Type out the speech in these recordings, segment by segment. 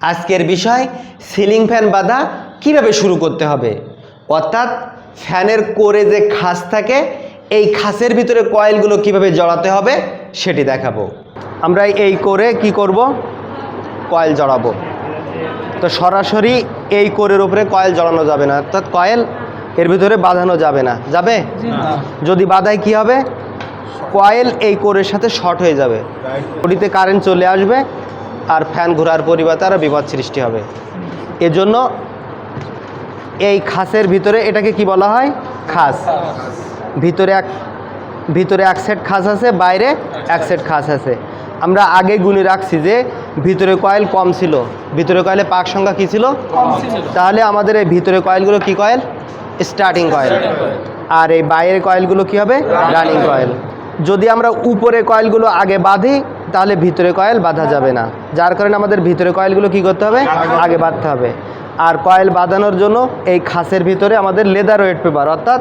আজকের বিষয় ceiling fan বাঁধা কীভাবে শুরু করতে হবে? অর্থাৎ ফ্যানের কোরে যে খাস থাকে এই খাসের ভিতরে কয়েলগুলো কীভাবে জড়াতে হবে সেটি দেখাবো। আমরা এই করে কি করব? কয়েল জড়াবো। তো সরাসরি এই কোরের উপরে কয়েল জড়ানো যাবে না। অর্থাৎ কয়েল এর ভিতরে বাঁধানো যাবে না। যাবে? যদি বাঁধায় কি হবে? কয়েল এই কোরের সাথে শর্ট হয়ে যাবে। ওটিতে কারেন্ট চলে আসবে। আর ফ্যান ঘোরার পরিবর্তে আরও বিপদ সৃষ্টি হবে। এজন্য এই খাসের ভিতরে এটাকে কি বলা হয়? খাস। ভিতরে এক ভিতরে এক সেট খাস আছে বাইরে এক সেট খাস আছে। আমরা আগে গুনে রাখছি যে ভিতরে কয়েল কম ছিল। ভিতরে কয়েলে পাক সংখ্যা কী ছিল? তাহলে আমাদের এই ভিতরে কয়েলগুলো কি কয়েল? Starting coil. আর এই বাইরের কয়েলগুলো কি হবে? Running coil. যদি আমরা উপরে কয়েলগুলো আগে বাঁধি তাহলে ভিতরে কয়েল বাঁধা যাবে না। যার কারণে আমাদের ভিতরে কয়েলগুলো কি করতে হবে? আগে বাঁধতে হবে। আর কয়েল বাঁধানোর জন্য এই খাসের ভিতরে আমাদের লেদার ওয়েট পেপার অর্থাৎ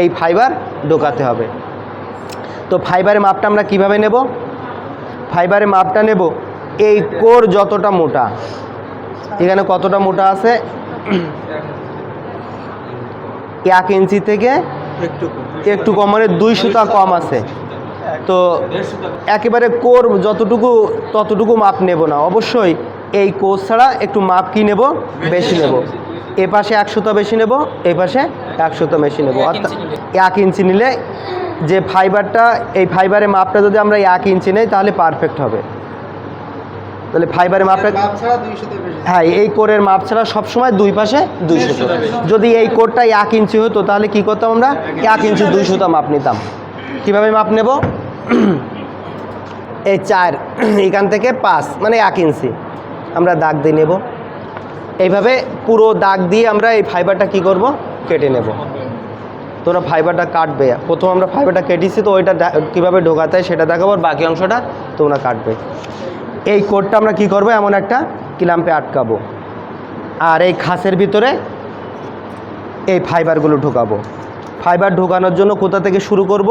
এই ফাইবার ঢোকাতে হবে। তো ফাইবারের মাপটা আমরা কীভাবে নেব? ফাইবারের মাপটা নেব। এই কোর যতটা মোটা এখানে কতটা মোটা আছে? এক ইঞ্চি থেকে একটু কম। মানে দুই সুতা কম আছে। তো একেবারে কোর যতটুকু ততটুকু মাপ নেব না। অবশ্যই এই কোর ছাড়া একটু মাপ কি নেব? বেশি নেব। এ পাশে এক সুতা বেশি নেব এই পাশে এক সুতা বেশি নেব। অর্থাৎ এক ইঞ্চি নিলে যে ফাইবারটা এই ফাইবারের মাপটা যদি আমরা এক ইঞ্চি নেই তাহলে পারফেক্ট হবে। তাহলে ফাইবারের মাপটা হ্যাঁ এই কোরের মাপ ছাড়া সবসময় দুই পাশে দুই সুতো। যদি এই কোরটা এক ইঞ্চি হতো তাহলে কি করতাম আমরা? এক ইঞ্চি দুই সুতো। মাপ নিতাম। কীভাবে মাপ নেব? এই চার, এখান থেকে পাঁচ মানে এক ইঞ্চি। আমরা দাগ দিয়ে নেব। এইভাবে পুরো দাগ দিয়ে আমরা এই ফাইবারটা কি করব? কেটে নেব। তোমরা ফাইবারটা কাটবে। প্রথম আমরা ফাইবারটা কেটেছি, তো ওইটা কীভাবে ঢোকাতে হয় সেটা দেখাবো, আর বাকি অংশটা তোমরা কাটবে। এই কোডটা আমরা কি করব? এমন একটা ক্লাম্পে আটকাবো। আর এই খাসের ভিতরে এই ফাইবারগুলো ঢোকাবো। ফাইবার ঢোকানোর জন্য কোথা থেকে শুরু করব?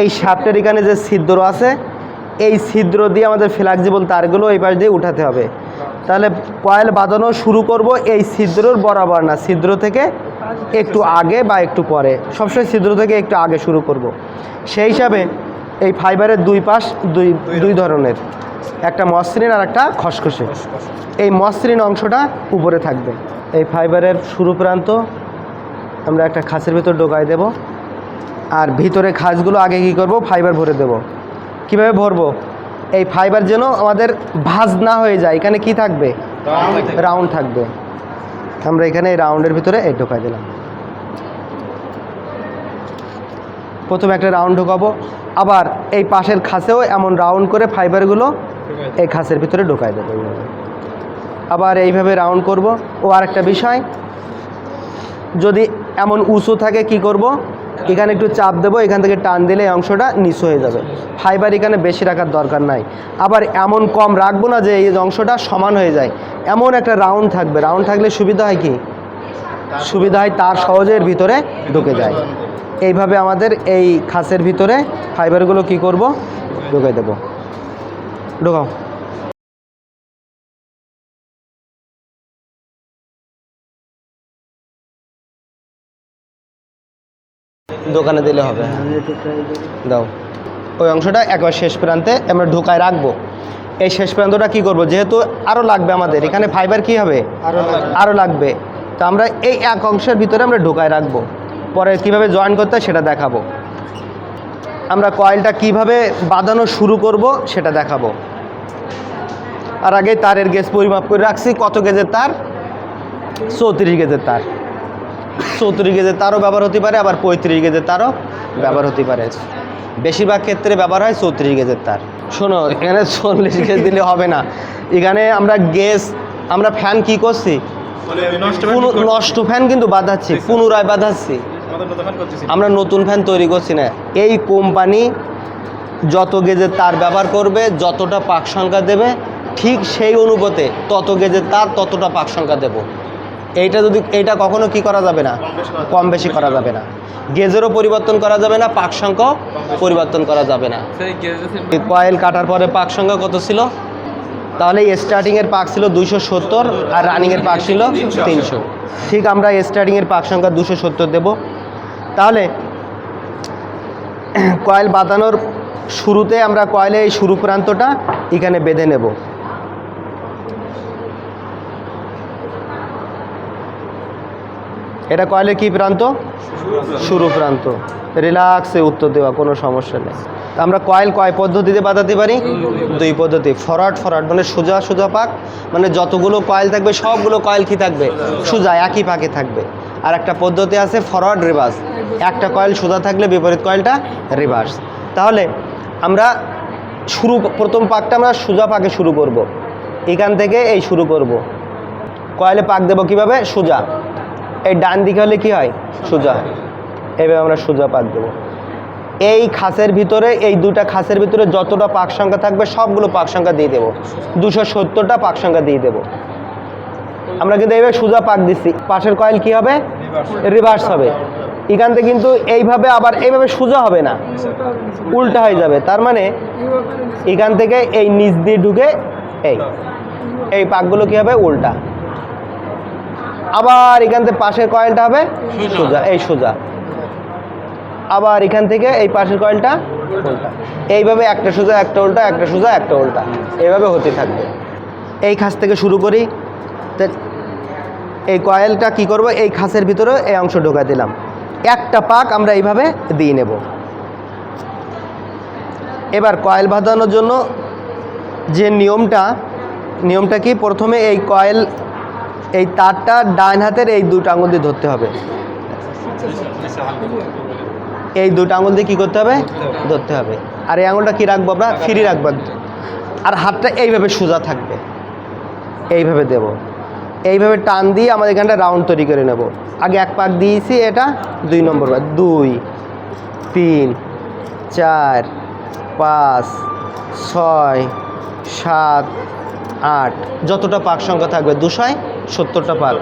এই শ্যাফটের এখানে যে ছিদ্র আছে, এই ছিদ্র দিয়ে আমাদের ফ্লেক্সিবল তারগুলো এই পাশ দিয়ে উঠাতে হবে। তাহলে কয়েল বাঁধানো শুরু করব এই ছিদ্রর বরাবর না, ছিদ্র থেকে একটু আগে বা একটু পরে। সবসময় ছিদ্র থেকে একটু আগে শুরু করব। সেই হিসাবে এই ফাইবারের দুই পাশ, দুই দুই ধরনের, একটা মসৃণ আর একটা খসখসে। এই মসৃণ অংশটা উপরে থাকবে। এই ফাইবারের শুরু প্রান্ত আমরা একটা খাসের ভিতর ঢোকাই দেব। আর ভিতরে খাসগুলো আগে কি করব? ফাইবার ভরে দেব। কীভাবে ভরবো? এই ফাইবার যেন আমাদের ভাঁজ না হয়ে যায়। এখানে কি থাকবে? রাউন্ড থাকবে। আমরা এখানে এই রাউন্ডের ভিতরে এই ঢোকাই দিলাম। প্রথমে একটা রাউন্ড ঢোকাবো। আবার এই পাশের খাসেও এমন রাউন্ড করে ফাইবারগুলো এই খাসের ভিতরে ঢোকাই দেবো এইভাবে। আবার এইভাবে রাউন্ড করব। ও আরেকটা বিষয় যদি এমন উঁচু থাকে কি করব? এখানে একটু চাপ দেবো, এখান থেকে টান দিলে এই অংশটা নিচু হয়ে যাবে। ফাইবার এখানে বেশি রাখার দরকার নাই। আবার এমন কম রাখব না যে এই অংশটা সমান হয়ে যায়। এমন একটা রাউন্ড থাকবে। রাউন্ড থাকলে সুবিধা হয় কি? সুবিধা হয় তার সহজের ভিতরে ঢুকে যায়। এইভাবে আমাদের এই খাসের ভিতরে ফাইবারগুলো কি করব? ঢুকে দেব। ঢোকাও। দোকানে দিলে হবে। দাও। ওই অংশটা একবার শেষ প্রান্তে আমরা ঢোকায় রাখব। এই শেষ প্রান্তটা কি করব? যেহেতু আরও লাগবে আমাদের। এখানে ফাইবার কি হবে? আরও লাগবে। তো আমরা এই এক অংশের ভিতরে আমরা ঢোকায় রাখব। পরে কীভাবে জয়েন করতে সেটা দেখাবো। আমরা কয়েলটা কীভাবে বাঁধানো শুরু করব সেটা দেখাবো। আর আগে তারের গেজ পরিমাপ করে রাখছি। কত গেজের তার? চৌত্রিশ গেজের তার। চৌত্রিশ গেজের তারও ব্যবহার হতে পারে আবার পঁয়ত্রিশ গেজের তারও ব্যবহার হতে পারে। বেশিরভাগ ক্ষেত্রে ব্যবহার হয় চৌত্রিশ গেজের তার। শোনো এখানে চল্লিশ গেজ দিলে হবে না। এখানে আমরা গেজ আমরা ফ্যান কি করছি? নষ্ট ফ্যান কিন্তু বাঁধাচ্ছি পুনরায় বাঁধাচ্ছি। আমরা নতুন ফ্যান তৈরি করছি না। এই কোম্পানি যত গেজের তার ব্যবহার করবে যতটা পাক সংখ্যা দেবে ঠিক সেই অনুপাতে তত গেজের তার ততটা পাক সংখ্যা দেব। এইটা যদি এইটা কখনো কি করা যাবে না? কম বেশি করা যাবে না। গেজেরও পরিবর্তন করা যাবে না পাক সংখ্যাও পরিবর্তন করা যাবে না। কয়েল কাটার পরে পাক সংখ্যা কত ছিল? তাহলে স্টার্টিংয়ের পাক ছিল দুশো সত্তর আর রানিংয়ের পাক ছিল তিনশো। ঠিক আমরা স্টার্টিংয়ের পাক সংখ্যা দুশো সত্তর দেবো। তাহলে কয়েল বাঁধানোর শুরুতে আমরা কয়েলে এই শুরু প্রান্তটা এখানে বেঁধে নেব। এটা কয়েলের কি প্রান্ত? শুরু প্রান্ত। রিল্যাক্সে উত্তর দেওয়া, কোনো সমস্যা নেই। আমরা কয়েল কয় পদ্ধতিতে বাঁধাতে পারি? দুই পদ্ধতি। ফরওয়ার্ড ফরওয়ার্ড মানে সোজা সোজা পাক মানে যতগুলো কয়েল থাকবে, সবগুলো কয়েল কি থাকবে? সোজা, একই পাকে থাকবে। আর একটা পদ্ধতি আছে ফরওয়ার্ড, রিভার্স। একটা কয়েল সোজা থাকলে বিপরীত কয়েলটা রিভার্স। তাহলে আমরা শুরু, প্রথম পাকটা আমরা সোজা পাকে শুরু করব। এখান থেকে এই শুরু করব। কয়েলে পাক দেবো কীভাবে? সোজা। এই ডান দিকে হলে কি হয়? সোজা। হয় এইভাবে আমরা সোজা পাক দেবো। এই খাসের ভিতরে, এই দুটা খাসের ভিতরে যতটা পাক সংখ্যা থাকবে, সবগুলো পাক সংখ্যা দিয়ে দেবো। দুশো সত্তরটা পাক সংখ্যা দিয়ে দেবো। আমরা কিন্তু এইভাবে সোজা পাক দিচ্ছি। পাশের কয়েল কি হবে? রিভার্স হবে। এখান থেকে কিন্তু এইভাবে আবার এইভাবে সোজা হবে না। উল্টা হয়ে যাবে। তার মানে এখান থেকে এই নিচ দিয়ে ঢুকে এই। এই পাকগুলো কি হবে? উল্টা। আবার এখান থেকে পাশের কয়েলটা হবে সোজা। এই সোজা। আবার এখান থেকে এই পাশের কয়েলটা এইভাবে একটা সোজা একটা উল্টা একটা সোজা একটা উল্টা। এইভাবে হতে থাকবে। এই খাস থেকে শুরু করি। এই কয়েলটা কি করব? এই খাসের ভিতরে এই অংশ ঢোকা দিলাম। একটা পাক আমরা এইভাবে দিয়ে নেব। এবার কয়েল বাঁধানোর জন্য যে নিয়মটা নিয়মটা কি? প্রথমে এই কয়েল এই তারটা ডান হাতের এই দুটো আঙুল দিয়ে ধরতে হবে। এই দুটো আঙুল দিয়ে কী করতে হবে? ধরতে হবে। আর এই আঙুলটা কী রাখব আমরা? ফ্রি রাখব। আর হাতটা এইভাবে সোজা থাকবে। এইভাবে দেব। এইভাবে টান দিয়ে আমাদের এখানটা রাউন্ড তৈরি করে নেব। আগে এক পাক দিয়েছি, এটা দুই নম্বর বার দুই, তিন, চার, পাঁচ, ছয়, সাত, আট। যতটা পাক সংখ্যা থাকবে, দুশোয় সত্তরটা পাক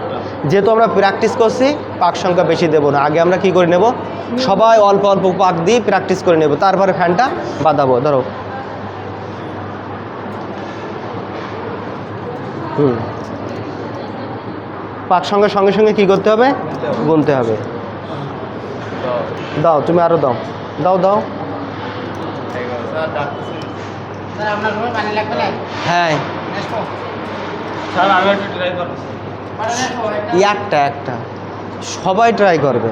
যেহেতু আমরা প্র্যাকটিস করছি পাক সংখ্যা বেশি দেবো না। আগে আমরা কি করে নেব? সবাই অল্প অল্প পাক দিয়ে প্র্যাকটিস করে নেব। তারপরে ফ্যানটা বাঁধাবো। ধরো। হুম। পাক সঙ্গে সঙ্গে সঙ্গে কি করতে হবে? গুনতে হবে। দাও তুমি আরও দাও। দাও দাও। হ্যাঁ। একটু একটা সবাই ট্রাই করবে।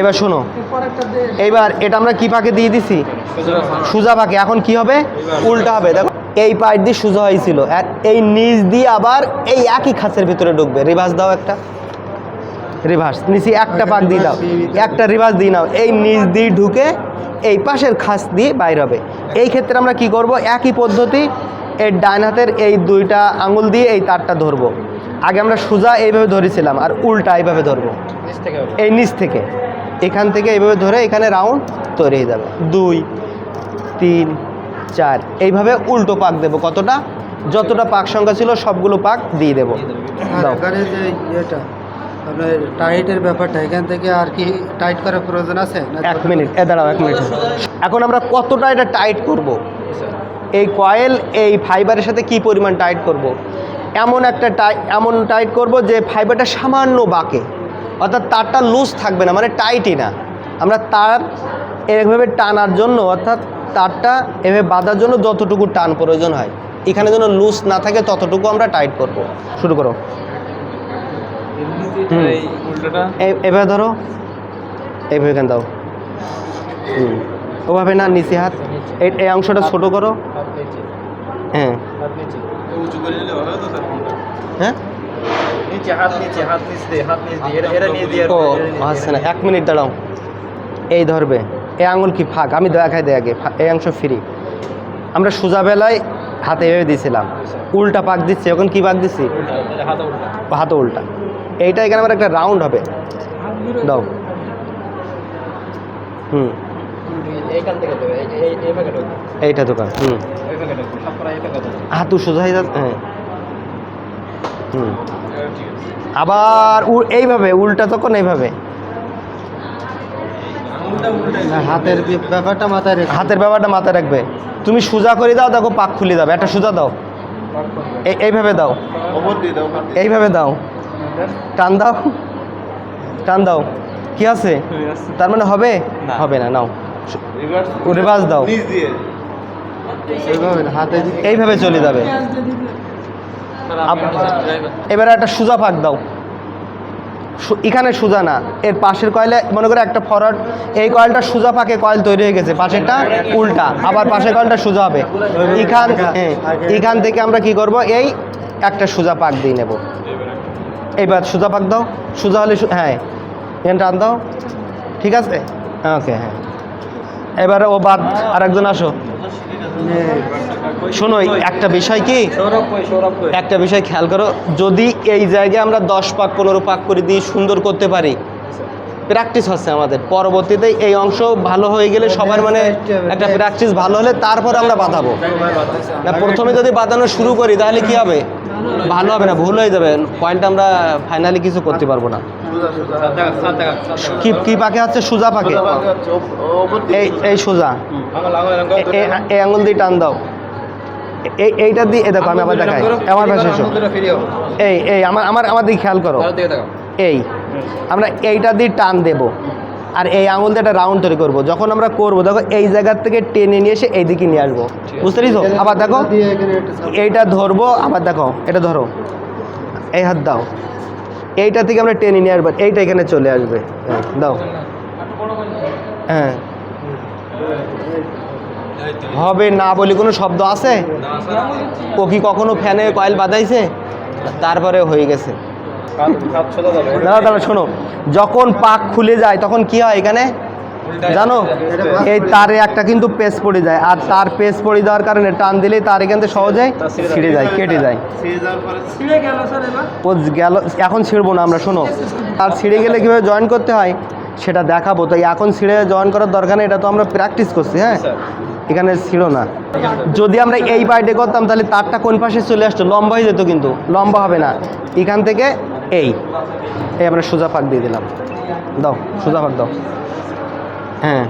এবার শোনো এইবার এটা আমরা কি পাকে দিয়ে দিছি? সুজা পাকে। এখন কি হবে? উল্টা হবে। দেখো, এই পাইট দিয়ে সুজা হয়েছিল। আর এই নিচ দিয়ে আবার এই একই খাঁচের ভিতরে ঢুকবে। রিভার্স দাও একটা। রিভার্স নিচে একটা পাক দিয়ে দাও। একটা রিভার্স দিয়ে নাও। এই নিচ দিয়ে ঢুকে এই পাশের খাস দিয়ে বাইর হবে। এই ক্ষেত্রে আমরা কি করব? একই পদ্ধতি এর ডান হাতের এই দুইটা আঙুল দিয়ে এই তারটা ধরবো। আগে আমরা সোজা এইভাবে ধরেছিলাম আর উল্টা এইভাবে ধরবো। এই নিচ থেকে। এখান থেকে এইভাবে ধরে এখানে রাউন্ড তৈরি হয়ে যাবে। দুই তিন চার। এইভাবে উল্টো পাক দেবো। কতটা? যতটা পাক সংখ্যা ছিল সবগুলো পাক দিয়ে দেবো। আপনার টাইটের ব্যাপারটা এখান থেকে আর কি টাইট করার প্রয়োজন আছে? এক মিনিট। এ দাঁড়াও এক মিনিট। এখন আমরা কতটা এটা টাইট করব। এই কয়েল এই ফাইবারের সাথে কি পরিমাণ টাইট করব। এমন একটা টাই এমন টাইট করব যে ফাইবারটা সামান্য বাঁকে। অর্থাৎ তারটা লুজ থাকবে না মানে টাইটই না। আমরা তার এভাবে টানার জন্য অর্থাৎ তারটা এভাবে বাঁধার জন্য যতটুকু টান প্রয়োজন হয় এখানে যেন লুজ না থাকে ততটুকু আমরা টাইট করব। শুরু করো। এভাবে ধরো। এইভাবে এখানে দাও? হুম। ওভাবে না, নিচে হাত। এই অংশটা ছোট করো। হ্যাঁ। হ্যাঁ? দিয়ে দিয়ে দিয়ে এক মিনিট দাঁড়াও। এই ধরবে। এই আঙুল কি ফাঁক? আমি দেখাই দেয় আগে। এই অংশ ফ্রি আমরা সোজা বেলায় হাতে এভাবে দিয়েছিলাম। উল্টা পাক দিচ্ছি। এখন কি পাক দিচ্ছি? হাতে উল্টা। এইটা এখানে আমার একটা রাউন্ড হবে। দাও। হুম। এইখান থেকে এইটা দোকান হুম। হাতু সোজা হয়ে যাচ্ছে হ্যাঁ। হুম। আবার উ- এইভাবে উল্টা তখন এইভাবে। হাতের ব্যাপারটা মাথায় রেখে। হাতের ব্যাপারটা মাথায় রাখবে। তুমি সোজা করে দাও দেখো পাক খুলে দাও একটা সোজা দাও। এই- এইভাবে দাও। এইভাবে দাও। টান দাও। টান দাও। কি আছে? তার মানে হবে? হবে না নাও। রিভার্স দাও। ওইভাবে না, হাতে এইভাবে চলে যাবে। এবারে একটা সোজা পাক দাও। এখানে সোজা না এর পাশের কয়েলে মনে করে একটা ফরওয়ার্ড এই কয়েলটা সোজা পাকে কয়েল তৈরি হয়ে গেছে পাশেরটা উল্টা আবার পাশের কয়েলটা সোজা হবে। এখান হ্যাঁ এখান থেকে আমরা কি করব? এই একটা সোজা পাক দিয়ে নেব। এইবার সোজা পাক দাও। সোজা হলে হ্যাঁ এখানে টান দাও। ঠিক আছে? ওকে হ্যাঁ। এবারে ও বাদ, আরেকজন আসো। শোনো একটা বিষয় কি? একটা বিষয় খেয়াল করো, যদি এই জায়গায় আমরা দশ পাক পনেরো পাক করে দিয়ে সুন্দর করতে পারি প্র্যাকটিস হচ্ছে আমাদের। পরবর্তীতে এই অংশ ভালো হয়ে গেলে সবার মানে একটা প্র্যাকটিস ভালো হলে তারপর আমরা বাঁধাবো। প্রথমে যদি বাঁধানো শুরু করি, তাহলে কি হবে? ভালো হবে না, ভুল হয়ে যাবে। পয়েন্ট আমরা ফাইনালি কিছু করতে পারব না। কি কি পাকে হচ্ছে সোজা পাকে এই এই সোজা। এই আঙুল দিয়ে টান দাও। এই এইটা দিয়ে দেখো আমি আবার দেখাই। আমার পাশে এই এই আমার আমার আমার দিকে খেয়াল করো। এই আমরা এইটা দিয়ে টান দেব। আর এই আঙুল দিয়ে একটা রাউন্ড তৈরি করব। যখন আমরা করব দেখো এই জায়গার থেকে টেনে নিয়ে এসে এইদিকে নিয়ে আসব। বুঝতে পেরেছ? আবার দেখো এইটা ধরবো আবার দেখো এটা ধরো। এই হাত দাও। এইটা থেকে আমরা টেনে নিয়ে আসব এইটা এখানে চলে আসবে। হ্যাঁ, দাও। হ্যাঁ। হবে না বলে কোনো শব্দ আছে? ও কি কখনো ফ্যানে কয়েল বাঁধাইছে তারপরে হয়ে গেছে। দাদা দাদা শোনো। যখন পাক খুলে যায় তখন কি হয় এখানে? জানো? এই তারে একটা কিন্তু পেস পড়ে যায়। আর তার পেস পড়ে যাওয়ার কারণে টান দিলেই তার এখান থেকে সহজে ছিঁড়ে যায়, কেটে যায়। ও গেল, এখন ছিঁড়বো না আমরা, শোনো। আর ছিঁড়ে গেলে কীভাবে জয়েন করতে হয়, সেটা দেখাবো। তাই এখন ছিঁড়ে জয়েন করার দরকার নেই, এটা তো আমরা প্র্যাকটিস করছি হ্যাঁ? এখানে ছিল না। যদি আমরা এই পার্টে করতাম, তাহলে তারটা কোন পাশে চলে আসতো? লম্বা হয়ে যেত কিন্তু, লম্বা হবে না। এখান থেকে এই এই আমরা সোজা পাক দিয়ে দিলাম। দাও, সোজা পাক দাও। হ্যাঁ